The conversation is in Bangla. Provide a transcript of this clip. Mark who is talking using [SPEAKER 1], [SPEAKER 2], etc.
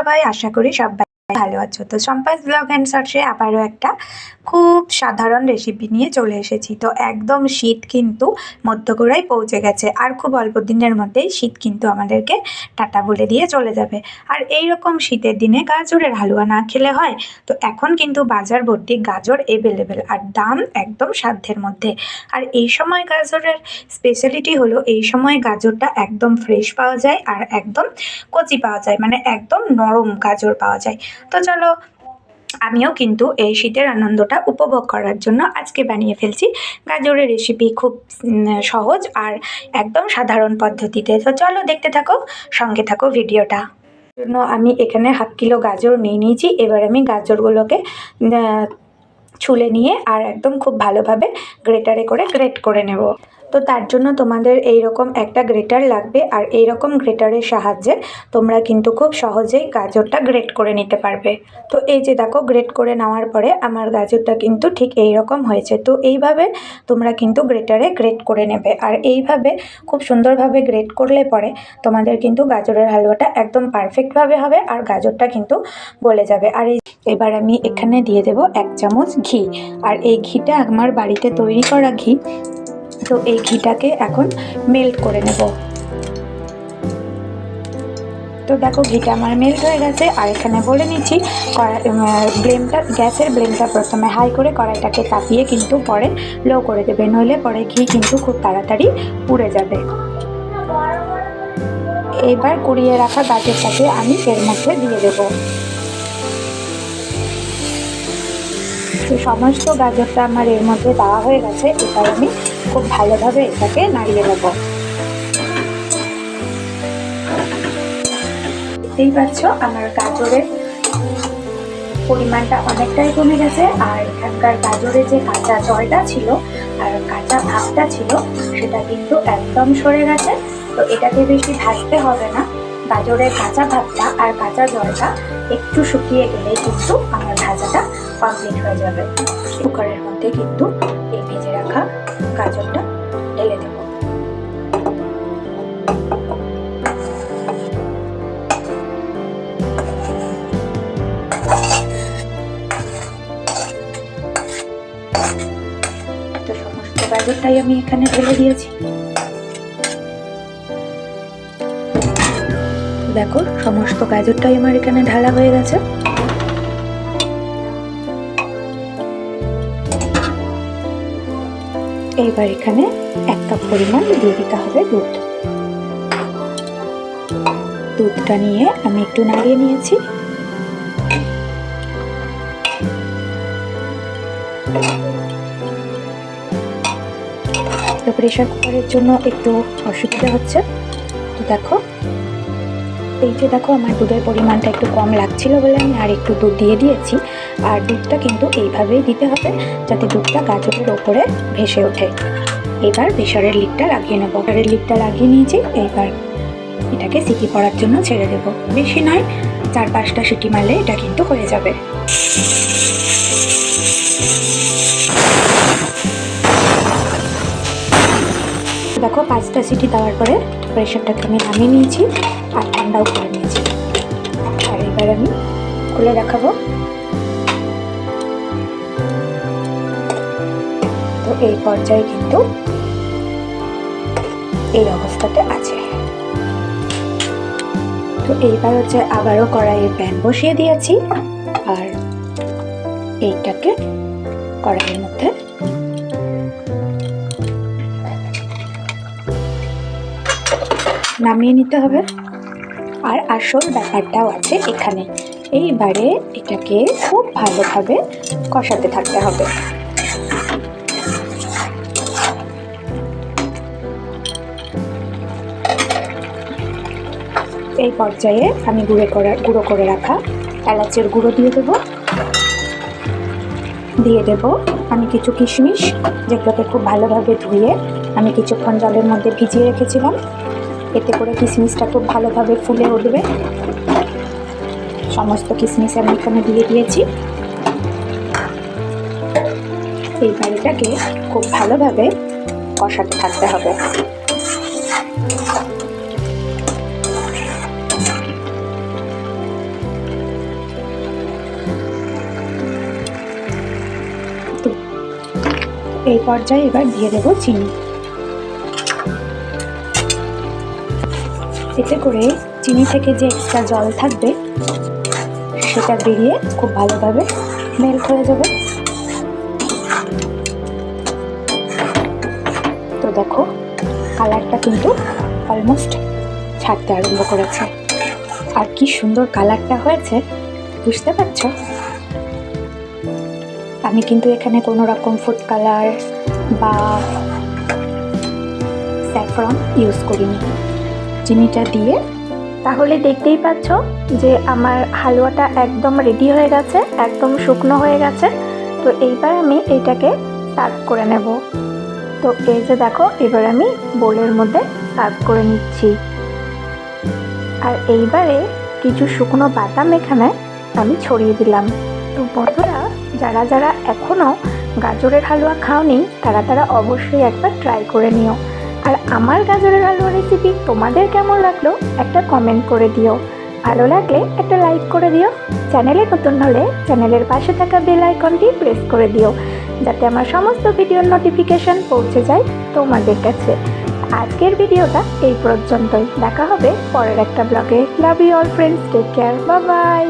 [SPEAKER 1] সবাই আশা করি সবাই ভালো আছো? তো সম্পাস ব্লগ অ্যান্ড সার্চে আবারও একটা খুব সাধারণ রেসিপি নিয়ে চলে এসেছি। তো একদম শীত কিন্তু মধ্যগোড়ায় পৌঁছে গেছে আর খুব অল্প দিনের মধ্যেই শীত কিন্তু আমাদেরকে টাটা বলে দিয়ে চলে যাবে। আর এই রকম শীতের দিনে গাজরের হালুয়া না খেলে হয়? তো এখন কিন্তু বাজার ভর্তি গাজর এভেলেবেল আর দাম একদম সাধ্যের মধ্যে। আর এই সময় গাজরের স্পেশালিটি হলো এই সময় গাজরটা একদম ফ্রেশ পাওয়া যায় আর একদম কচি পাওয়া যায় মানে একদম নরম গাজর পাওয়া যায়। তো চলো, আমিও কিন্তু এই শীতের আনন্দটা উপভোগ করার জন্য আজকে বানিয়ে ফেলছি। গাজরের রেসিপি খুব সহজ আর একদম সাধারণ পদ্ধতিতে। তো চলো দেখতে থাকো, সঙ্গে থাকো ভিডিওটা। জন্য আমি এখানে হাফ কিলো গাজর নিয়ে নিয়েছি। এবার আমি গাজরগুলোকে ছুলে নিয়ে আর একদম খুব ভালোভাবে গ্রেটারে করে গ্রেট করে নেব। তো তার জন্য তোমাদের এই রকম একটা গ্রেটার লাগবে আর এই রকম গ্রেটারের সাহায্যে তোমরা কিন্তু খুব সহজেই গাজরটা গ্রেট করে নিতে পারবে। তো এই যে দেখো গ্রেট করে নেওয়ার পরে আমার গাজরটা কিন্তু ঠিক এই রকম হয়েছে। তো এইভাবে তোমরা কিন্তু গ্রেটারে গ্রেট করে নেবে। আর এইভাবে খুব সুন্দরভাবে গ্রেট করলে পরে তোমাদের কিন্তু গাজরের হালুয়াটা একদম পারফেক্টভাবে হবে আর গাজরটা কিন্তু গলে যাবে। আর এই এবার আমি এখানে দিয়ে দেব এক চামচ ঘি। আর এই ঘিটা আমার বাড়িতে তৈরি করা ঘি, তো এই ঘিটাকে এখন মেল্ট করে নেব। তো দেখো ঘিটা আমার মেল্ট হয়ে গেছে, আর এখানে বলে নিচ্ছি ব্লেমটা গ্যাসের ব্লেমটা প্রথমে হাই করে কড়াইটাকে তাপিয়ে কিন্তু পরে লো করে দেবে, নইলে পরে ঘি কিন্তু খুব তাড়াতাড়ি পুড়ে যাবে। এবার কুড়িয়ে রাখা গাজরটাকে আমি এর মধ্যে দিয়ে দেবো। তো সমস্ত গাজরটা আমার এর মধ্যে দেওয়া হয়ে গেছে এবার আমি খুব ভালোভাবে এটাকে নাড়িয়ে নেব। দেখতেই পাচ্ছ, আমার গাজরের পরিমাণটা অনেকটাই কমে গেছে, আর এখানকার গাজরে যে কাঁচা জলটা ছিল আর কাঁচা ভাবটা ছিল, সেটা কিন্তু একদম সরে গেছে। তো এটাকে বেশি ভাজতে হবে না। গাজরের কাঁচা ভাবটা আর কাঁচা জলটা একটু শুকিয়ে গেলেই কিন্তু আমার ভাজাটা কমপ্লিট হয়ে যাবে। কুকারের মধ্যে কিন্তু এই ভেজে রাখা গাজরটা ঢেলে দেব। তো সমস্ত গাজরটাই আমি এখানে ঢেলে দিয়েছি। দেখো, সমস্ত গাজরটাই আমার এখানে ঢালা হয়ে গেছে। এইবার এখানে এক কাপ পরিমাণ দিয়ে দিতে হবে দুধ। দুধটা নিয়ে আমি একটু নাড়িয়ে নিয়েছি। প্রেশার কুকারের জন্য একটু অসুবিধা হচ্ছে। তো দেখো এই যে দেখো, আমার দুধের পরিমাণটা একটু কম লাগছিল বলে আমি আর একটু দুধ দিয়ে দিয়েছি। আর দুধটা কিন্তু এইভাবেই দিতে হবে যাতে দুধটা গাজরের ওপরে ভেসে ওঠে। এবার প্রেশারের লিকটা লাগিয়ে নেব। প্রেশারের লিকটা লাগিয়ে নিয়েছি এইবার এটাকে সিটি পড়ার জন্য ছেড়ে দেব। বেশি নয়, চার পাঁচটা সিটি মারলে এটা কিন্তু হয়ে যাবে। দেখো, পাঁচটা সিটি দেওয়ার পরে প্রেশারটাকে আমি নামিয়ে নিয়েছি। আর ঠান্ডাও করে নিয়েছি। আর এবার আমি খুলে দেখাবো। তো এই পর্যায়ে কিন্তু এই অবস্থাতে আছে। তো এইবার হচ্ছে আবারও কড়াইয়ে প্যান বসিয়ে দিয়েছি। আর এইটাকে কড়াইয়ের মধ্যে নামিয়ে নিতে হবে। আর আসল ব্যাপারটাও আছে এখানে। এইবারে এটাকে খুব ভালোভাবে কষাতে থাকতে হবে। এই পর্যায়ে আমি গুঁড়ো করে গুঁড়ো করে রাখা এলাচের গুঁড়ো দিয়ে দেবো। দিয়ে দেব আমি কিছু কিশমিশ, যেগুলোকে খুব ভালোভাবে ধুয়ে আমি কিছুক্ষণ জলের মধ্যে ভিজিয়ে রেখেছিলাম। এতে করে কিশমিশটা খুব ভালোভাবে ফুলে উঠবে। সমস্ত কিশমিশ আমি এখানে দিয়ে দিয়েছি। এই বাড়িটাকে খুব ভালোভাবে কষাতে থাকতে হবে। এই পর্যায়ে এবার দিয়ে দেবো চিনি। এতে করে চিনি থেকে যে এক্সট্রা জল থাকবে, সেটা বেরিয়ে খুব ভালোভাবে মেল্ট হয়ে যাবে। তো দেখো কালারটা কিন্তু অলমোস্ট ছাড়তে আরম্ভ করেছে। আর কি সুন্দর কালারটা হয়েছে, বুঝতে পারছ? আমি কিন্তু এখানে কোনো রকম ফুড কালার বা স্যাফরন ইউজ করিনি। চিনিটা দিয়ে।
[SPEAKER 2] তাহলে দেখতেই পাচ্ছ যে আমার হালুয়াটা একদম রেডি হয়ে গেছে, একদম শুকনো হয়ে গেছে। তো এইবার আমি এটাকে সার্ভ করে নেব। তো এই যে দেখো, এবার আমি বোলের মধ্যে সার্ভ করে নিচ্ছি। আর এইবারে কিছু শুকনো বাদাম এখানে আমি ছড়িয়ে দিলাম। তো বন্ধুরা, যারা যারা এখনও গাজরের হালুয়া খাওনি, তারা তারা অবশ্যই একবার ট্রাই করে নিও। আর আমার গাজরের হালুয়া রেসিপি তোমাদের কেমন লাগল, একটা কমেন্ট করে দিও। ভালো লাগলে একটা লাইক করে দিও। চ্যানেলে নতুন হলে চ্যানেলের পাশে থাকা বেল আইকনটি প্রেস করে দিও, যাতে আমার সমস্ত ভিডিওর নোটিফিকেশন পৌঁছে যায় তোমাদের কাছে। আজকের ভিডিওটা এই পর্যন্তই। দেখা হবে পরের একটা ব্লগে love you all friends take care bye bye